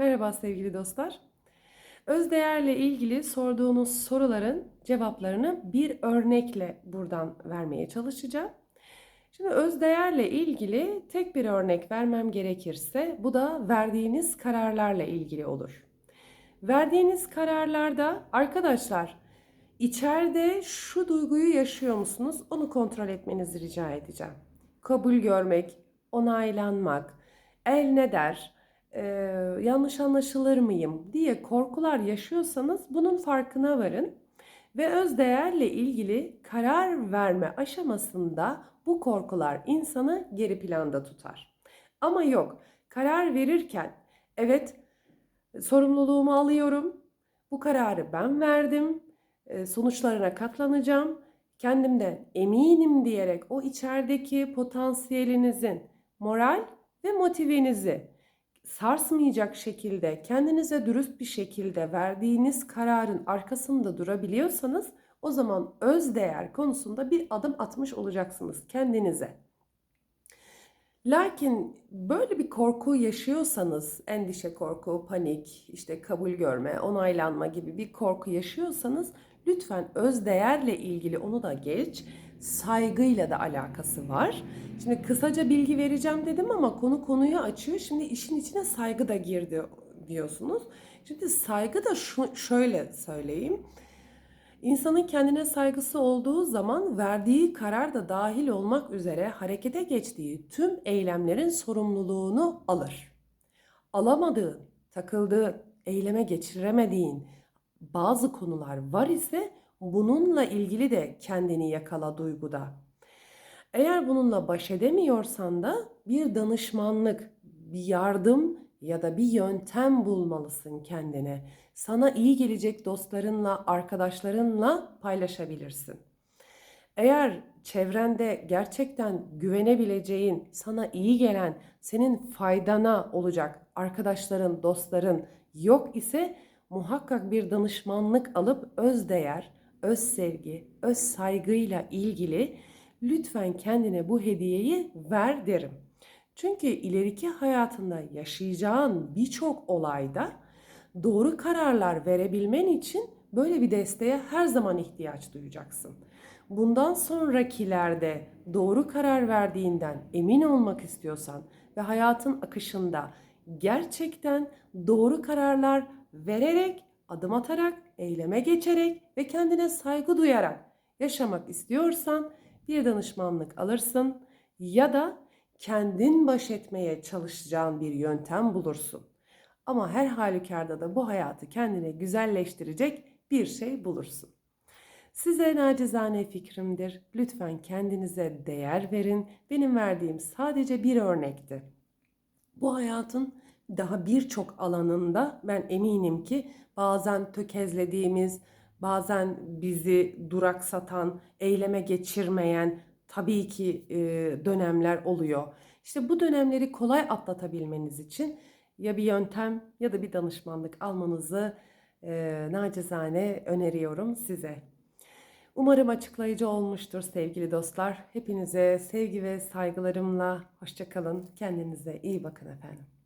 Merhaba sevgili dostlar. Özdeğerle ilgili sorduğunuz soruların cevaplarını bir örnekle buradan vermeye çalışacağım. Şimdi özdeğerle ilgili tek bir örnek vermem gerekirse bu da verdiğiniz kararlarla ilgili olur. Verdiğiniz kararlarda arkadaşlar içeride şu duyguyu yaşıyor musunuz? Onu kontrol etmenizi rica edeceğim. Kabul görmek, onaylanmak, el ne der, e, yanlış anlaşılır mıyım diye korkular yaşıyorsanız bunun farkına varın ve özdeğerle ilgili karar verme aşamasında bu korkular insanı geri planda tutar. Ama yok, karar verirken evet sorumluluğumu alıyorum. Bu kararı ben verdim. Sonuçlarına katlanacağım. Kendimden eminim diyerek o içerideki potansiyelinizin moral ve motivenizi sarsmayacak şekilde, kendinize dürüst bir şekilde verdiğiniz kararın arkasında durabiliyorsanız o zaman öz değer konusunda bir adım atmış olacaksınız kendinize. Lakin böyle bir korku yaşıyorsanız, endişe korku, panik, işte kabul görme, onaylanma gibi bir korku yaşıyorsanız lütfen öz değerle ilgili onu da geç, saygıyla da alakası var. Şimdi kısaca bilgi vereceğim dedim ama konu konuyu açıyor. Şimdi işin içine saygı da girdi diyorsunuz. Şimdi saygı da şu, şöyle söyleyeyim. İnsanın kendine saygısı olduğu zaman verdiği karar da dahil olmak üzere harekete geçtiği tüm eylemlerin sorumluluğunu alır. Alamadığın, takıldığın, eyleme geçiremediğin bazı konular var ise bununla ilgili de kendini yakala duyguda. Eğer bununla baş edemiyorsan da bir danışmanlık, bir yardım ya da bir yöntem bulmalısın kendine. Sana iyi gelecek dostlarınla, arkadaşlarınla paylaşabilirsin. Eğer çevrende gerçekten güvenebileceğin, sana iyi gelen, senin faydana olacak arkadaşların, dostların yok ise muhakkak bir danışmanlık alıp öz değer, öz sevgi, öz saygıyla ilgili lütfen kendine bu hediyeyi ver derim. Çünkü ileriki hayatında yaşayacağın birçok olayda doğru kararlar verebilmen için böyle bir desteğe her zaman ihtiyaç duyacaksın. Bundan sonrakilerde doğru karar verdiğinden emin olmak istiyorsan ve hayatın akışında gerçekten doğru kararlar vererek, adım atarak, eyleme geçerek ve kendine saygı duyarak yaşamak istiyorsan bir danışmanlık alırsın ya da kendin baş etmeye çalışacağın bir yöntem bulursun. Ama her halükarda da bu hayatı kendine güzelleştirecek bir şey bulursun. Size nacizane fikrimdir. Lütfen kendinize değer verin. Benim verdiğim sadece bir örnekti. Bu hayatın daha birçok alanında ben eminim ki bazen tökezlediğimiz, bazen bizi duraksatan, eyleme geçirmeyen tabii ki e, dönemler oluyor. İşte bu dönemleri kolay atlatabilmeniz için ya bir yöntem ya da bir danışmanlık almanızı e, nacizane öneriyorum size. Umarım açıklayıcı olmuştur sevgili dostlar. Hepinize sevgi ve saygılarımla hoşçakalın. Kendinize iyi bakın efendim.